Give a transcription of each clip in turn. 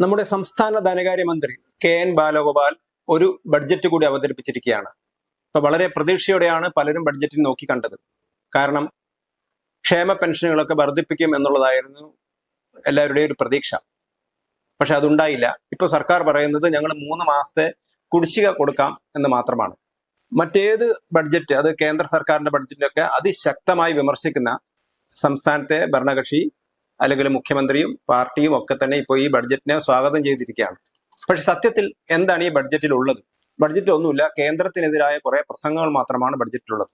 നമ്മുടെ സംസ്ഥാന ധനകാര്യമന്ത്രി കെ എൻ ബാലഗോപാൽ ഒരു ബഡ്ജറ്റ് കൂടി അവതരിപ്പിച്ചിരിക്കുകയാണ്. അപ്പൊ വളരെ പ്രതീക്ഷയോടെയാണ് പലരും ബഡ്ജറ്റിൽ നോക്കി കണ്ടത്. കാരണം ക്ഷേമ പെൻഷനുകളൊക്കെ വർദ്ധിപ്പിക്കും എന്നുള്ളതായിരുന്നു എല്ലാവരുടെയും ഒരു പ്രതീക്ഷ. പക്ഷെ അതുണ്ടായില്ല. ഇപ്പൊ സർക്കാർ പറയുന്നത് ഞങ്ങൾ മൂന്ന് മാസത്തെ കുടിശ്ശിക കൊടുക്കാം എന്ന് മാത്രമാണ്. മറ്റേത് ബഡ്ജറ്റ് അത് കേന്ദ്ര സർക്കാരിന്റെ ബഡ്ജറ്റിലൊക്കെ അതിശക്തമായി വിമർശിക്കുന്ന സംസ്ഥാനത്തെ ഭരണകക്ഷി അല്ലെങ്കിൽ മുഖ്യമന്ത്രിയും പാർട്ടിയും ഒക്കെ തന്നെ ഇപ്പോൾ ഈ ബഡ്ജറ്റിനെ സ്വാഗതം ചെയ്തിരിക്കുകയാണ്. പക്ഷെ സത്യത്തിൽ എന്താണ് ഈ ബഡ്ജറ്റിൽ ഉള്ളത് ബഡ്ജറ്റ് ഒന്നുമില്ല കേന്ദ്രത്തിനെതിരായ കുറെ പ്രസംഗങ്ങൾ മാത്രമാണ് ബഡ്ജറ്റിലുള്ളത്.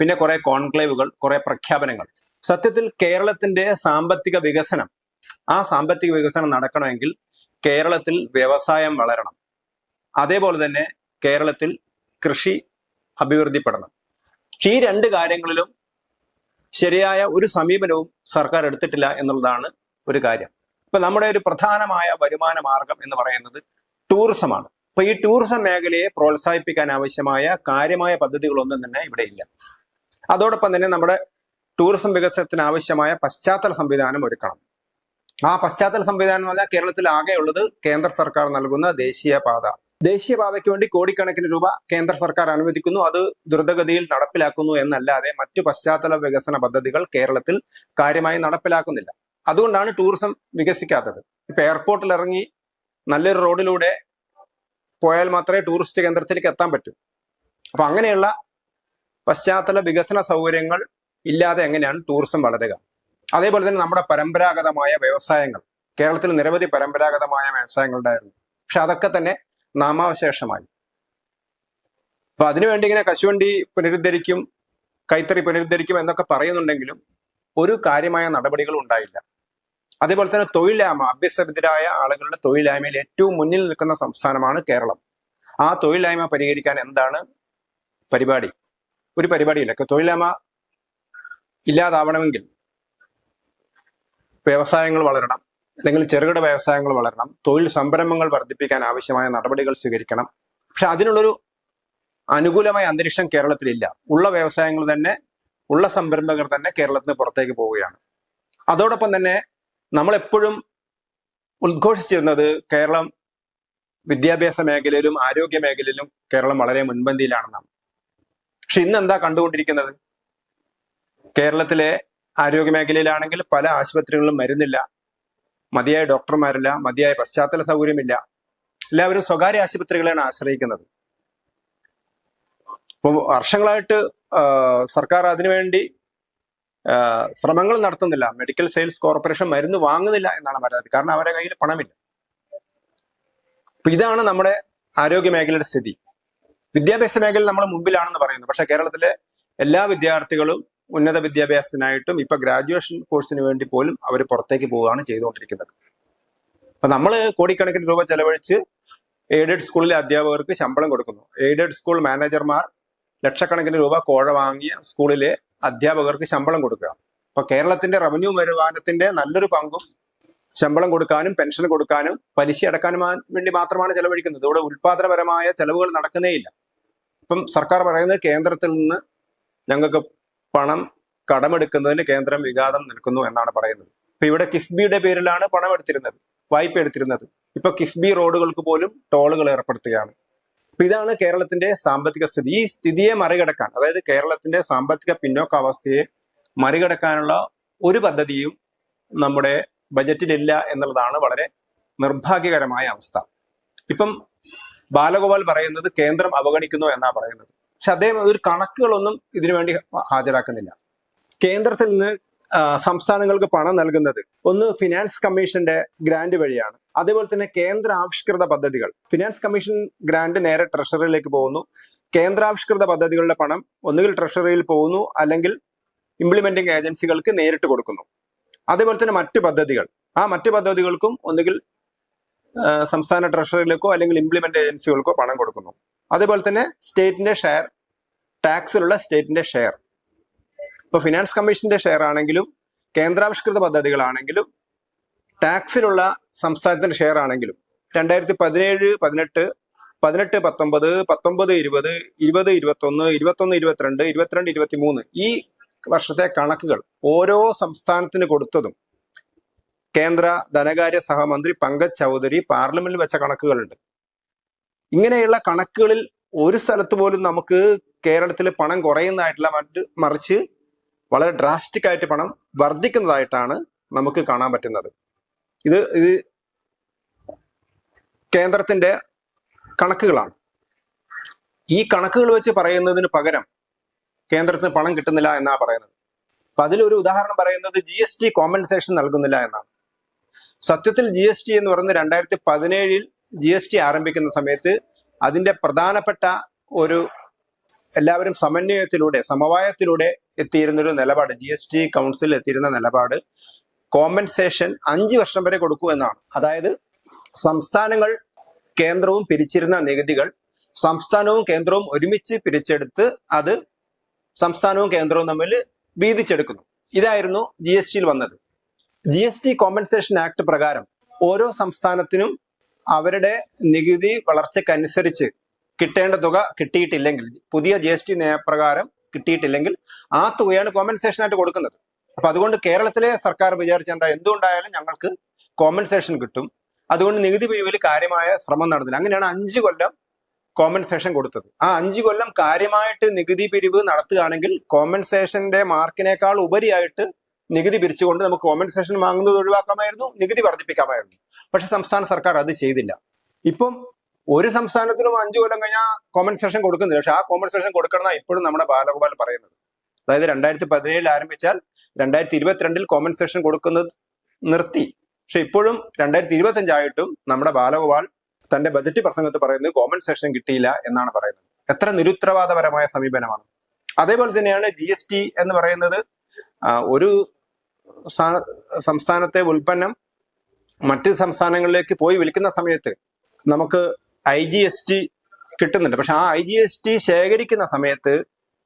പിന്നെ കുറെ കോൺക്ലേവുകൾ കുറെ പ്രഖ്യാപനങ്ങൾ. സത്യത്തിൽ കേരളത്തിന്റെ സാമ്പത്തിക വികസനം ആ സാമ്പത്തിക വികസനം നടക്കണമെങ്കിൽ കേരളത്തിൽ വ്യവസായം വളരണം. അതേപോലെ തന്നെ കേരളത്തിൽ കൃഷി അഭിവൃദ്ധിപ്പെടണം. ഈ രണ്ട് കാര്യങ്ങളിലും ശരിയായ ഒരു സമീപനവും സർക്കാർ എടുത്തിട്ടില്ല എന്നുള്ളതാണ് ഒരു കാര്യം. ഇപ്പൊ നമ്മുടെ ഒരു പ്രധാനമായ വരുമാന മാർഗം എന്ന് പറയുന്നത് ടൂറിസമാണ് അപ്പൊ ഈ ടൂറിസം മേഖലയെ പ്രോത്സാഹിപ്പിക്കാൻ ആവശ്യമായ കാര്യമായ പദ്ധതികളൊന്നും തന്നെ ഇവിടെ ഇല്ല. അതോടൊപ്പം തന്നെ നമ്മുടെ ടൂറിസം വികസനത്തിന് ആവശ്യമായ പശ്ചാത്തല സംവിധാനം ഒരുക്കണം. ആ പശ്ചാത്തല സംവിധാനം എന്ന് പറഞ്ഞാൽ കേരളത്തിൽ ആകെയുള്ളത് കേന്ദ്ര സർക്കാർ നൽകുന്ന ദേശീയപാത ദേശീയപാതയ്ക്ക് വേണ്ടി കോടിക്കണക്കിന് രൂപ കേന്ദ്ര സർക്കാർ അനുവദിക്കുന്നു. അത് ദ്രുതഗതിയിൽ നടപ്പിലാക്കുന്നു എന്നല്ലാതെ മറ്റു പശ്ചാത്തല വികസന പദ്ധതികൾ കേരളത്തിൽ കാര്യമായി നടപ്പിലാക്കുന്നില്ല. അതുകൊണ്ടാണ് ടൂറിസം വികസിക്കാത്തത്. ഇപ്പൊ എയർപോർട്ടിൽ ഇറങ്ങി നല്ലൊരു റോഡിലൂടെ പോയാൽ മാത്രമേ ടൂറിസ്റ്റ് കേന്ദ്രത്തിലേക്ക് എത്താൻ പറ്റൂ. അപ്പൊ അങ്ങനെയുള്ള പശ്ചാത്തല വികസന സൗകര്യങ്ങൾ ഇല്ലാതെ എങ്ങനെയാണ് ടൂറിസം വളരുക? അതേപോലെ തന്നെ നമ്മുടെ പരമ്പരാഗതമായ വ്യവസായങ്ങൾ. കേരളത്തിൽ നിരവധി പരമ്പരാഗതമായ വ്യവസായങ്ങൾ ഉണ്ടായിരുന്നു പക്ഷെ അതൊക്കെ തന്നെ നാമാവശേഷമായി. അപ്പൊ അതിനുവേണ്ടി ഇങ്ങനെ കശുവണ്ടി പുനരുദ്ധരിക്കും കൈത്തറി പുനരുദ്ധരിക്കും എന്നൊക്കെ പറയുന്നുണ്ടെങ്കിലും ഒരു കാര്യമായ നടപടികൾ ഉണ്ടായില്ല. അതേപോലെ തന്നെ തൊഴിലില്ലായ്മ അഭ്യസ്തവിദ്യരായ ആളുകളുടെ തൊഴിലില്ലായ്മയിൽ ഏറ്റവും മുന്നിൽ നിൽക്കുന്ന സംസ്ഥാനമാണ് കേരളം. ആ തൊഴിലില്ലായ്മ പരിഹരിക്കാൻ എന്താണ് പരിപാടി? ഒരു പരിപാടിയില്ല. തൊഴിലില്ലായ്മ ഇല്ലാതാവണമെങ്കിൽ വ്യവസായങ്ങൾ വളരണം. അല്ലെങ്കിൽ ചെറുകിട വ്യവസായങ്ങൾ വളരണം തൊഴിൽ സംരംഭങ്ങൾ വർദ്ധിപ്പിക്കാൻ ആവശ്യമായ നടപടികൾ സ്വീകരിക്കണം. പക്ഷെ അതിനുള്ളൊരു അനുകൂലമായ അന്തരീക്ഷം കേരളത്തിലില്ല. ഉള്ള വ്യവസായങ്ങൾ തന്നെ ഉള്ള സംരംഭകർ തന്നെ കേരളത്തിന് പുറത്തേക്ക് പോവുകയാണ്. അതോടൊപ്പം തന്നെ നമ്മൾ എപ്പോഴും ഉദ്ഘോഷിച്ചിരുന്നത് കേരളം വിദ്യാഭ്യാസ മേഖലയിലും ആരോഗ്യ മേഖലയിലും കേരളം വളരെ മുൻപന്തിയിലാണെന്നാണ്. പക്ഷെ ഇന്ന് എന്താ കണ്ടുകൊണ്ടിരിക്കുന്നത്? കേരളത്തിലെ ആരോഗ്യ മേഖലയിലാണെങ്കിൽ പല ആശുപത്രികളിലും മരുന്നില്ല. മതിയായ ഡോക്ടർമാരില്ല മതിയായ പശ്ചാത്തല സൗകര്യമില്ല. എല്ലാവരും സ്വകാര്യ ആശുപത്രികളെയാണ് ആശ്രയിക്കുന്നത്. അപ്പോൾ വർഷങ്ങളായിട്ട് സർക്കാർ അതിനുവേണ്ടി ശ്രമങ്ങൾ നടത്തുന്നില്ല. മെഡിക്കൽ സെയിൽസ് കോർപ്പറേഷൻ മരുന്ന് വാങ്ങുന്നില്ല എന്നാണ് പറയുന്നത്. കാരണം അവരുടെ കയ്യിൽ പണമില്ല. അപ്പൊ ഇതാണ് നമ്മുടെ ആരോഗ്യ മേഖലയുടെ സ്ഥിതി. വിദ്യാഭ്യാസ മേഖല നമ്മൾ മുമ്പിലാണെന്ന് പറയുന്നു. പക്ഷെ കേരളത്തിലെ എല്ലാ വിദ്യാർത്ഥികളും ഉന്നത വിദ്യാഭ്യാസത്തിനായിട്ടും ഇപ്പൊ ഗ്രാജുവേഷൻ കോഴ്സിന് വേണ്ടി പോലും അവർ പുറത്തേക്ക് പോവുകയാണ് ചെയ്തുകൊണ്ടിരിക്കുന്നത്. അപ്പൊ നമ്മൾ കോടിക്കണക്കിന് രൂപ ചെലവഴിച്ച് എയ്ഡഡ് സ്കൂളിലെ അധ്യാപകർക്ക് ശമ്പളം കൊടുക്കുന്നു. എയ്ഡഡ് സ്കൂൾ മാനേജർമാർ ലക്ഷക്കണക്കിന് രൂപ കോഴ വാങ്ങിയ സ്കൂളിലെ അധ്യാപകർക്ക് ശമ്പളം കൊടുക്കുക. അപ്പൊ കേരളത്തിന്റെ റവന്യൂ വരുമാനത്തിന്റെ നല്ലൊരു പങ്കും ശമ്പളം കൊടുക്കാനും പെൻഷൻ കൊടുക്കാനും പലിശ അടക്കാനും വേണ്ടി മാത്രമാണ് ചെലവഴിക്കുന്നത്. ഇവിടെ ഉൽപാദനപരമായ ചെലവുകൾ നടക്കുന്നേയില്ല ഇപ്പം സർക്കാർ പറയുന്നത് കേന്ദ്രത്തിൽ നിന്ന് ഞങ്ങൾക്ക് പണം കടമെടുക്കുന്നതിന് കേന്ദ്രം വിഘാതം നിൽക്കുന്നു എന്നാണ് പറയുന്നത്. ഇപ്പൊ ഇവിടെ കിഫ്ബിയുടെ പേരിലാണ് പണം എടുത്തിരുന്നത് വായ്പ എടുത്തിരുന്നത് ഇപ്പൊ കിഫ്ബി റോഡുകൾക്ക് പോലും ടോളുകൾ ഏർപ്പെടുത്തുകയാണ്. അപ്പൊ ഇതാണ് കേരളത്തിന്റെ സാമ്പത്തിക സ്ഥിതി. ഈ സ്ഥിതിയെ മറികടക്കാൻ അതായത് കേരളത്തിന്റെ സാമ്പത്തിക പിന്നോക്കാവസ്ഥയെ മറികടക്കാനുള്ള ഒരു പദ്ധതിയും നമ്മുടെ ബജറ്റിലില്ല എന്നുള്ളതാണ് വളരെ നിർഭാഗ്യകരമായ അവസ്ഥ. ഇപ്പം ബാലഗോപാൽ പറയുന്നത് കേന്ദ്രം അവഗണിക്കുന്നു എന്നാ പറയുന്നത്. പക്ഷെ അദ്ദേഹം ഒരു കണക്കുകളൊന്നും ഇതിനു വേണ്ടി ഹാജരാക്കുന്നില്ല. കേന്ദ്രത്തിൽ നിന്ന് സംസ്ഥാനങ്ങൾക്ക് പണം നൽകുന്നത് ഒന്ന് ഫിനാൻസ് കമ്മീഷന്റെ ഗ്രാന്റ് വഴിയാണ്. അതേപോലെ തന്നെ കേന്ദ്ര ആവിഷ്കൃത പദ്ധതികൾ. ഫിനാൻസ് കമ്മീഷൻ ഗ്രാന്റ് നേരെ ട്രഷറിയിലേക്ക് പോകുന്നു. കേന്ദ്രാവിഷ്കൃത പദ്ധതികളുടെ പണം ഒന്നുകിൽ ട്രഷറിയിൽ പോകുന്നു അല്ലെങ്കിൽ ഇംപ്ലിമെന്റിംഗ് ഏജൻസികൾക്ക് നേരിട്ട് കൊടുക്കുന്നു. അതേപോലെ തന്നെ മറ്റു പദ്ധതികൾ. ആ മറ്റു പദ്ധതികൾക്കും ഒന്നുകിൽ സംസ്ഥാന ട്രഷറിയിലേക്കോ അല്ലെങ്കിൽ ഇംപ്ലിമെന്റ് ഏജൻസികൾക്കോ പണം കൊടുക്കുന്നു. അതേപോലെ തന്നെ സ്റ്റേറ്റിന്റെ ഷെയർ ടാക്സിലുള്ള സ്റ്റേറ്റിന്റെ ഷെയർ. ഇപ്പൊ ഫിനാൻസ് കമ്മീഷന്റെ ഷെയർ ആണെങ്കിലും കേന്ദ്രാവിഷ്കൃത പദ്ധതികളാണെങ്കിലും ടാക്സിലുള്ള സംസ്ഥാനത്തിന്റെ ഷെയർ ആണെങ്കിലും രണ്ടായിരത്തി പതിനേഴ് പതിനെട്ട് പതിനെട്ട് പത്തൊമ്പത് പത്തൊമ്പത് ഇരുപത് ഇരുപത് ഇരുപത്തൊന്ന് ഇരുപത്തൊന്ന് ഇരുപത്തിരണ്ട് ഇരുപത്തിരണ്ട് ഇരുപത്തി മൂന്ന് ഈ വർഷത്തെ കണക്കുകൾ ഓരോ സംസ്ഥാനത്തിന് കൊടുത്തതും കേന്ദ്ര ധനകാര്യ സഹമന്ത്രി പങ്കജ് ചൗധരി പാർലമെന്റിൽ വെച്ച കണക്കുകളുണ്ട്. ഇങ്ങനെയുള്ള കണക്കുകളിൽ ഒരു സ്ഥലത്ത് പോലും നമുക്ക് കേരളത്തിൽ പണം കുറയുന്നതായിട്ടുള്ള മറ്റ് മറിച്ച് വളരെ ഡ്രാസ്റ്റിക് ആയിട്ട് പണം വർദ്ധിക്കുന്നതായിട്ടാണ് നമുക്ക് കാണാൻ പറ്റുന്നത്. ഇത് ഇത് കേന്ദ്രത്തിന്റെ കണക്കുകളാണ്. ഈ കണക്കുകൾ വെച്ച് പറയുന്നതിന് പകരം കേന്ദ്രത്തിന് പണം കിട്ടുന്നില്ല എന്നാണ് പറയുന്നത്. അപ്പൊ അതിലൊരു ഉദാഹരണം പറയുന്നത് ജി എസ് ടി കോമ്പൻസേഷൻ നൽകുന്നില്ല എന്നാണ്. സത്യത്തിൽ ജി എസ് ടി എന്ന് പറയുന്നത് രണ്ടായിരത്തി പതിനേഴിൽ ജി എസ് ടി ആരംഭിക്കുന്ന സമയത്ത് അതിന്റെ പ്രധാനപ്പെട്ട ഒരു എല്ലാവരും സമന്വയത്തിലൂടെ സമവായത്തിലൂടെ എത്തിയിരുന്നൊരു നിലപാട് ജി എസ് ടി കൗൺസിൽ എത്തിയിരുന്ന നിലപാട് കോമ്പൻസേഷൻ അഞ്ച് വർഷം വരെ കൊടുക്കൂ എന്നാണ്. അതായത് സംസ്ഥാനങ്ങൾ കേന്ദ്രവും പിരിച്ചിരുന്ന നികുതികൾ സംസ്ഥാനവും കേന്ദ്രവും ഒരുമിച്ച് പിരിച്ചെടുത്ത് അത് സംസ്ഥാനവും കേന്ദ്രവും തമ്മിൽ വീതിച്ചെടുക്കുന്നു. ഇതായിരുന്നു ജി എസ് ടിയിൽ വന്നത്. G S T compensation act പ്രകാരം ഓരോ സംസ്ഥാനത്തിനും അവരുടെ നികുതി വളർച്ചയ്ക്കനുസരിച്ച് കിട്ടേണ്ട തുക കിട്ടിയിട്ടില്ലെങ്കിൽ പുതിയ ജി എസ് ടി നിയമപ്രകാരം കിട്ടിയിട്ടില്ലെങ്കിൽ ആ തുകയാണ് കോമ്പൻസേഷൻ ആയിട്ട് കൊടുക്കുന്നത്. അപ്പൊ അതുകൊണ്ട് കേരളത്തിലെ സർക്കാർ വിചാരിച്ച എന്താ എന്തുകൊണ്ടായാലും ഞങ്ങൾക്ക് കോമ്പൻസേഷൻ കിട്ടും. അതുകൊണ്ട് നികുതി പിരിവിൽ കാര്യമായ ശ്രമം നടന്നില്ല. അങ്ങനെയാണ് അഞ്ച് കൊല്ലം കോമ്പൻസേഷൻ കൊടുത്തത്. ആ അഞ്ച് കൊല്ലം കാര്യമായിട്ട് നികുതി പിരിവ് നടത്തുകയാണെങ്കിൽ കോമ്പൻസേഷന്റെ മാർക്കിനേക്കാൾ ഉപരിയായിട്ട് നികുതി പിരിച്ചുകൊണ്ട് നമുക്ക് കോമ്പൻസേഷൻ വാങ്ങുന്നത് ഒഴിവാക്കാമായിരുന്നു നികുതി വർദ്ധിപ്പിക്കാമായിരുന്നു. പക്ഷെ സംസ്ഥാന സർക്കാർ അത് ചെയ്തില്ല. ഇപ്പം ഒരു സംസ്ഥാനത്തിനും അഞ്ചു കൊല്ലം കഴിഞ്ഞാൽ കോമ്പൻസേഷൻ കൊടുക്കുന്നില്ല. പക്ഷെ ആ കോമ്പൻസേഷൻ കൊടുക്കണം ഇപ്പോഴും നമ്മുടെ ബാലഗോപാൽ പറയുന്നത്. അതായത് രണ്ടായിരത്തി പതിനേഴിൽ ആരംഭിച്ചാൽ രണ്ടായിരത്തി ഇരുപത്തിരണ്ടിൽ കോമ്പൻസേഷൻ കൊടുക്കുന്നത് നിർത്തി. പക്ഷെ ഇപ്പോഴും രണ്ടായിരത്തി ഇരുപത്തി അഞ്ചായിട്ടും നമ്മുടെ ബാലഗോപാൽ തന്റെ ബജറ്റ് പ്രസംഗത്ത് പറയുന്നത് കോമ്പൻസേഷൻ കിട്ടിയില്ല എന്നാണ് പറയുന്നത്. എത്ര നിരുത്തരവാദപരമായ സമീപനമാണ്. അതേപോലെ തന്നെയാണ് ജി എന്ന് പറയുന്നത് ഒരു സംസ്ഥാനത്തെ ഉൽപ്പന്നം മറ്റ് സംസ്ഥാനങ്ങളിലേക്ക് പോയി വിളിക്കുന്ന സമയത്ത് നമുക്ക് ഐ ജി എസ് ടി കിട്ടുന്നുണ്ട്. പക്ഷെ ആ ഐ ജി എസ് ടി ശേഖരിക്കുന്ന സമയത്ത്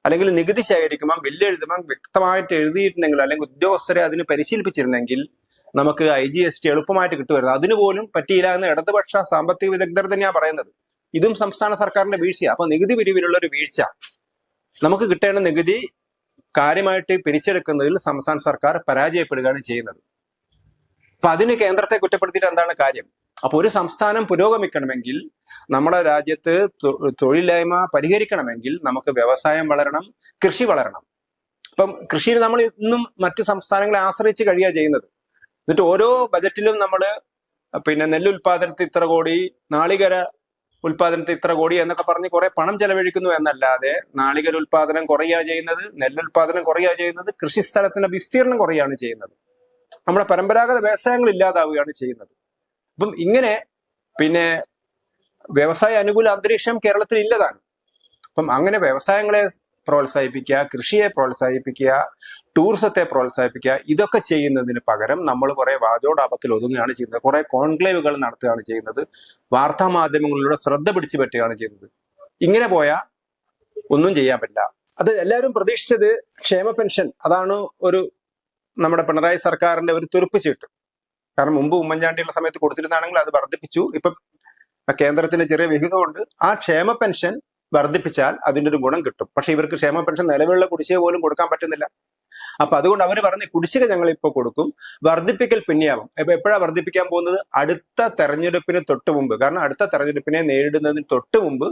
അല്ലെങ്കിൽ നികുതി ശേഖരിക്കുമ്പോൾ ബില്ല് എഴുതുമ്പോൾ വ്യക്തമായിട്ട് എഴുതിയിട്ടുണ്ടെങ്കിൽ അല്ലെങ്കിൽ ഉദ്യോഗസ്ഥരെ അതിന് പരിശീലിപ്പിച്ചിരുന്നെങ്കിൽ നമുക്ക് ഐ ജി എസ് ടി എളുപ്പമായിട്ട് കിട്ടുമായിരുന്നു. അതിനുപോലും പറ്റിയില്ല എന്ന് ഇടതുപക്ഷ സാമ്പത്തിക വിദഗ്ധർ തന്നെയാണ് പറയുന്നത്. ഇതും സംസ്ഥാന സർക്കാരിന്റെ വീഴ്ചയാണ് അപ്പൊ നികുതി പിരിവിലുള്ള ഒരു വീഴ്ച. നമുക്ക് കിട്ടേണ്ട നികുതി കാര്യമായിട്ട് പിരിച്ചെടുക്കുന്നതിൽ സംസ്ഥാന സർക്കാർ പരാജയപ്പെടുകയാണ് ചെയ്യുന്നത്. അപ്പൊ അതിന് കേന്ദ്രത്തെ കുറ്റപ്പെടുത്തിയിട്ട് എന്താണ് കാര്യം? അപ്പൊ ഒരു സംസ്ഥാനം പുരോഗമിക്കണമെങ്കിൽ നമ്മുടെ രാജ്യത്ത് തൊഴിലില്ലായ്മ പരിഹരിക്കണമെങ്കിൽ നമുക്ക് വ്യവസായം വളരണം കൃഷി വളരണം. ഇപ്പം കൃഷിയിൽ നമ്മൾ ഇന്നും മറ്റു സംസ്ഥാനങ്ങളെ ആശ്രയിച്ച് കഴിയുക ചെയ്യുന്നത്. എന്നിട്ട് ഓരോ ബജറ്റിലും നമ്മൾ പിന്നെ നെല്ല് ഇത്ര കോടി നാളികര ഉൽപാദനത്തിൽ ഇത്ര കോടി എന്നൊക്കെ പറഞ്ഞ് കുറെ പണം ചെലവഴിക്കുന്നു എന്നല്ലാതെ നാളികര ഉൽപാദനം കുറയുക ചെയ്യുന്നത് നെല്ലുൽപാദനം കുറയുക ചെയ്യുന്നത് കൃഷി സ്ഥലത്തിന്റെ വിസ്തീർണം കുറയുകയാണ് ചെയ്യുന്നത്. നമ്മുടെ പരമ്പരാഗത വ്യവസായങ്ങൾ ഇല്ലാതാവുകയാണ് ചെയ്യുന്നത്. അപ്പം ഇങ്ങനെ പിന്നെ വ്യവസായ അനുകൂല അന്തരീക്ഷം കേരളത്തിൽ ഇല്ലതാണ്. അപ്പം അങ്ങനെ വ്യവസായങ്ങളെ പ്രോത്സാഹിപ്പിക്കുക കൃഷിയെ പ്രോത്സാഹിപ്പിക്കുക ടൂറിസത്തെ പ്രോത്സാഹിപ്പിക്കുക ഇതൊക്കെ ചെയ്യുന്നതിന് പകരം നമ്മൾ കുറെ വാചോടാപത്തിൽ ഒതുങ്ങുകയാണ് ചെയ്യുന്നത്. കുറെ കോൺക്ലേവുകൾ നടത്തുകയാണ് ചെയ്യുന്നത്. വാർത്താ മാധ്യമങ്ങളിലൂടെ ശ്രദ്ധ പിടിച്ചു പറ്റുകയാണ് ചെയ്യുന്നത്. ഇങ്ങനെ പോയാൽ ഒന്നും ചെയ്യാൻ പറ്റില്ല. അത് എല്ലാവരും പ്രതീക്ഷിച്ചത് ക്ഷേമ പെൻഷൻ. അതാണ് ഒരു നമ്മുടെ പിണറായി സർക്കാരിന്റെ ഒരു തുരുപ്പ് ചീട്ട്. കാരണം മുമ്പ് ഉമ്മൻചാണ്ടിയുള്ള സമയത്ത് കൊടുത്തിരുന്നാണെങ്കിൽ അത് വർദ്ധിപ്പിച്ചു. ഇപ്പം കേന്ദ്രത്തിന്റെ ചെറിയ വിഹിതമുണ്ട്. ആ ക്ഷേമ പെൻഷൻ വർദ്ധിപ്പിച്ചാൽ അതിന്റെ ഒരു ഗുണം കിട്ടും. പക്ഷെ ഇവർക്ക് ക്ഷേമ പെൻഷൻ നിലവിലുള്ള കുടിശ്ശിക പോലും കൊടുക്കാൻ പറ്റുന്നില്ല. അപ്പൊ അതുകൊണ്ട് അവർ പറഞ്ഞ് കുടിശ്ശിക ഞങ്ങൾ ഇപ്പോൾ കൊടുക്കും. വർദ്ധിപ്പിക്കൽ പിന്നെയാവും. ഇപ്പൊ എപ്പോഴാണ് വർദ്ധിപ്പിക്കാൻ പോകുന്നത്? അടുത്ത തെരഞ്ഞെടുപ്പിന് തൊട്ട് മുമ്പ് കാരണം അടുത്ത തെരഞ്ഞെടുപ്പിനെ നേരിടുന്നതിന് തൊട്ട് മുമ്പ്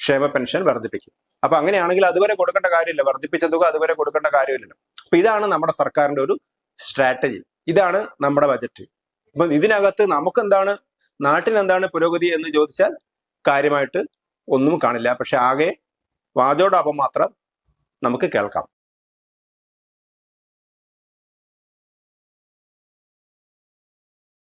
ക്ഷേമ പെൻഷൻ വർദ്ധിപ്പിക്കും. അപ്പൊ അങ്ങനെയാണെങ്കിൽ അതുവരെ കൊടുക്കേണ്ട കാര്യമില്ല. വർദ്ധിപ്പിച്ച തുക അതുവരെ കൊടുക്കേണ്ട കാര്യമില്ലല്ലോ. അപ്പൊ ഇതാണ് നമ്മുടെ സർക്കാരിന്റെ ഒരു സ്ട്രാറ്റജി. ഇതാണ് നമ്മുടെ ബജറ്റ്. അപ്പൊ ഇതിനകത്ത് നമുക്ക് എന്താണ് നാട്ടിന് എന്താണ് പുരോഗതി എന്ന് ചോദിച്ചാൽ കാര്യമായിട്ട് ഒന്നും കാണില്ല. പക്ഷെ ആകെ വാചോടൊപ്പം മാത്രം നമുക്ക് കേൾക്കാം.